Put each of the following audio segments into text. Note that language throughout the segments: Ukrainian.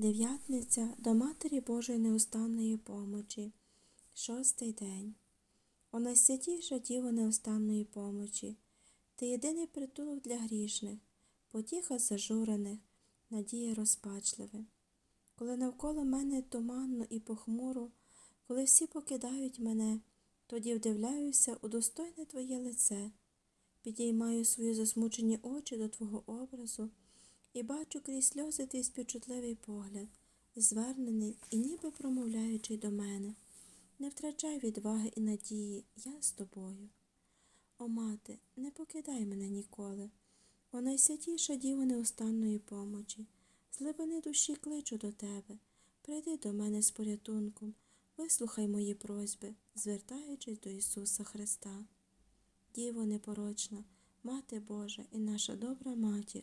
Дев'ятниця до Матері Божої неустанної помочі. Шостий день. О найсвятіша Діво неустанної помочі. Ти єдиний притулок для грішних, потіха зажурених, надія розпачливе. Коли навколо мене туманно і похмуро, коли всі покидають мене, тоді вдивляюся у достойне Твоє лице, підіймаю свої засмучені очі до Твого образу і бачу крізь сльози твій співчутливий погляд, звернений і ніби промовляючий до мене. Не втрачай відваги і надії, я з тобою. О, мати, не покидай мене ніколи. О найсвятіша діво неустанної помочі, з глибини душі кличу до тебе, прийди до мене з порятунком, вислухай мої просьби, звертаючись до Ісуса Христа. Діво непорочна, Мати Божа і наша добра матір,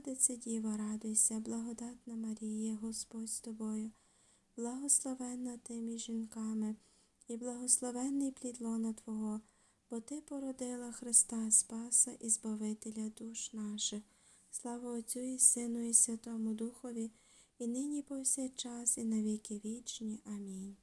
Богородице Діва, радуйся, благодатна Марія, Господь з тобою, благословенна ти між жінками, і благословенний плід лона Твого, бо Ти породила Христа Спаса і Збавителя душ наших. Слава Отцю і Сину, і Святому Духові, і нині повсякчас, і на віки вічні. Амінь.